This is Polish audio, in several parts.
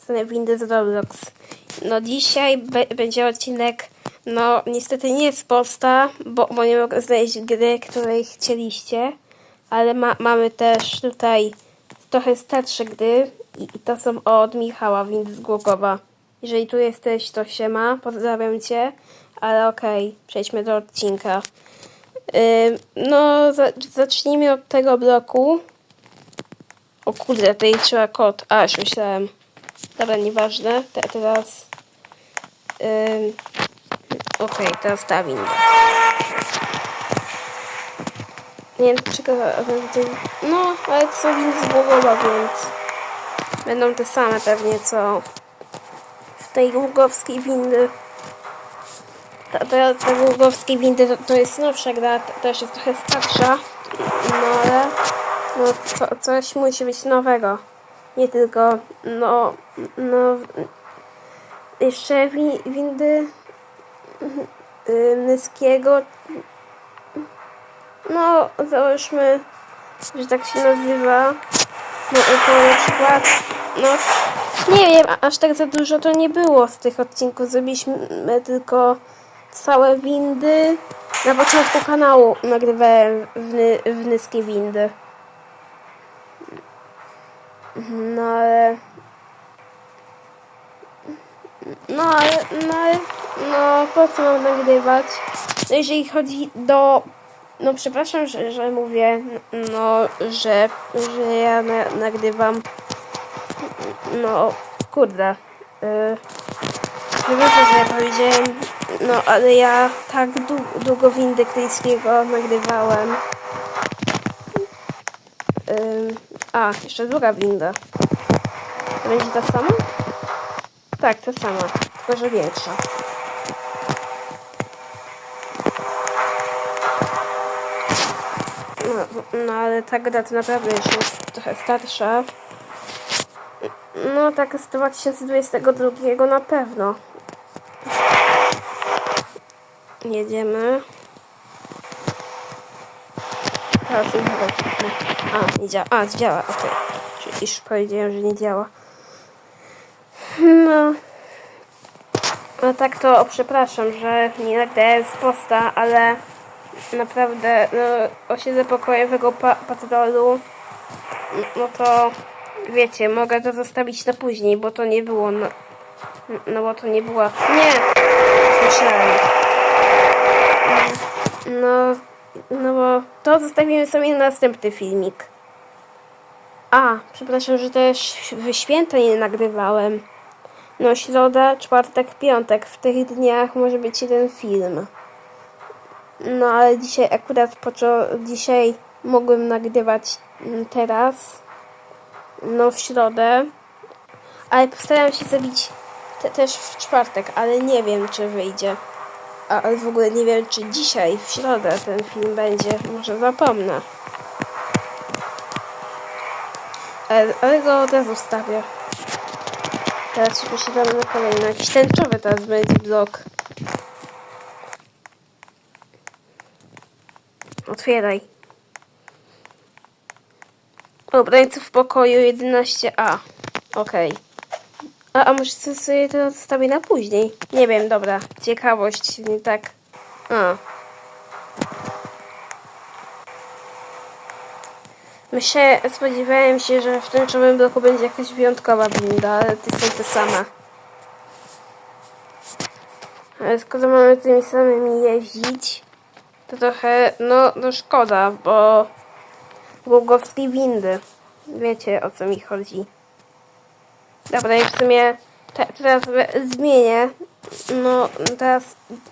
stronę windy z Roblox. No dzisiaj będzie odcinek, no niestety nie z posta, bo, bo nie mogę znaleźć gry, której chcieliście, ale ma- mamy też tutaj trochę starsze gry i, i to są od Michała Windy z Głogowa. Jeżeli tu jesteś, to się ma, pozdrawiam Cię, ale okej, przejdźmy do odcinka. Ym, no, za- zacznijmy od tego bloku. O kurde, tutaj trzeba kod. A, myślałem. Dobra, nieważne. Te, teraz... Okej, teraz ta winda. Nie wiem, czego będę... No, ale to są windy z Głogowa, więc... Będą te same pewnie, co... W tej głogowskiej windy. Ta, ta, ta głogowskiej windy to, to jest nowsza gra, też jest trochę starsza. No ale... No, co, coś musi być nowego. Nie tylko, no, no, jeszcze wi, windy y, Nyskiego, no, załóżmy, że tak się nazywa, no, to na przykład, no, nie wiem, aż tak za dużo to nie było z tych odcinków, zrobiliśmy tylko całe windy, na początku kanału nagrywałem w, w Nyskie windy. No ale... No ale, no ale, no po co mam nagrywać? No jeżeli chodzi do... No przepraszam, że, że mówię, no, że, że ja na, nagrywam, no, kurde, yy, przepraszam, że ja powiedziałem, no, ale ja tak długo windy Kryjskiego nagrywałem. Ym, a, jeszcze druga winda. To będzie ta sama? Tak, ta sama, tylko że większa. No, no ale ta gra to naprawdę już jest trochę starsza. No tak z 2022 na pewno. Jedziemy. Teraz chyba- A, nie działa. A, działa, okej. Okay. Już powiedziałem, że nie działa. No. No tak to przepraszam, że nie nagrałem z posta, ale naprawdę no, osiedle pokojowego pa patrolu no to wiecie, mogę to zostawić na później, bo to nie było no, no bo to nie była nie słyszałem no no bo to zostawimy sobie na następny filmik. A, przepraszam, że też w święta nie nagrywałem. No środa, czwartek, piątek. W tych dniach może być jeden film. No ale dzisiaj akurat dzisiaj mogłem nagrywać mm, teraz, no w środę, ale postaram się zrobić te, też w czwartek, ale nie wiem czy wyjdzie. A, ale w ogóle nie wiem czy dzisiaj w środę ten film będzie, może zapomnę. Ale, ale go od razu wstawię. Teraz się posiadamy na kolejny. Jakiś tęczowy teraz będzie blok. Otwieraj. Obrańców w pokoju 11a. Okej. A, a może sobie to zostawię na później? Nie wiem, dobra. Ciekawość, nie tak. A. Myślę, spodziewałem się, że w tęczowym bloku będzie jakaś wyjątkowa winda, ale to są te same. Ale skoro mamy tymi samymi jeździć, to trochę, no, no szkoda, bo Głogowskiej windy. Wiecie o co mi chodzi. Dobra, i w sumie te, teraz zmienię. No, teraz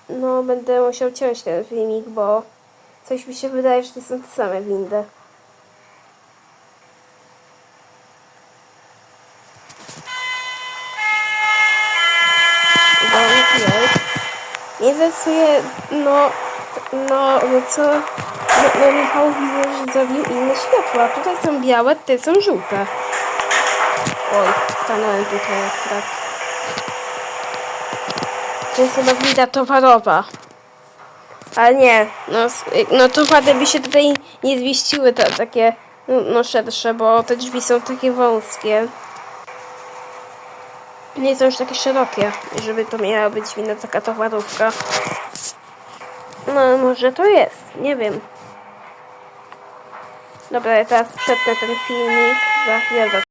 no, będę musiał ciąć ten filmik, bo coś mi się wydaje, że to są te same windy. Nie zepsuje, no, no, no co? No, no Michał widzę, że zrobił inne światła. Tutaj są białe, te są żółte. Oj, stanąłem tutaj akurat. To jest chyba winda towarowa. Ale nie, no, no towary by się tutaj nie zmieściły, te takie no, no szersze, bo te drzwi są takie wąskie. nie są już takie szerokie, żeby to miała być inna taka towarówka. No, może to jest, nie wiem. Dobra, ja teraz przetnę ten filmik, za chwilę.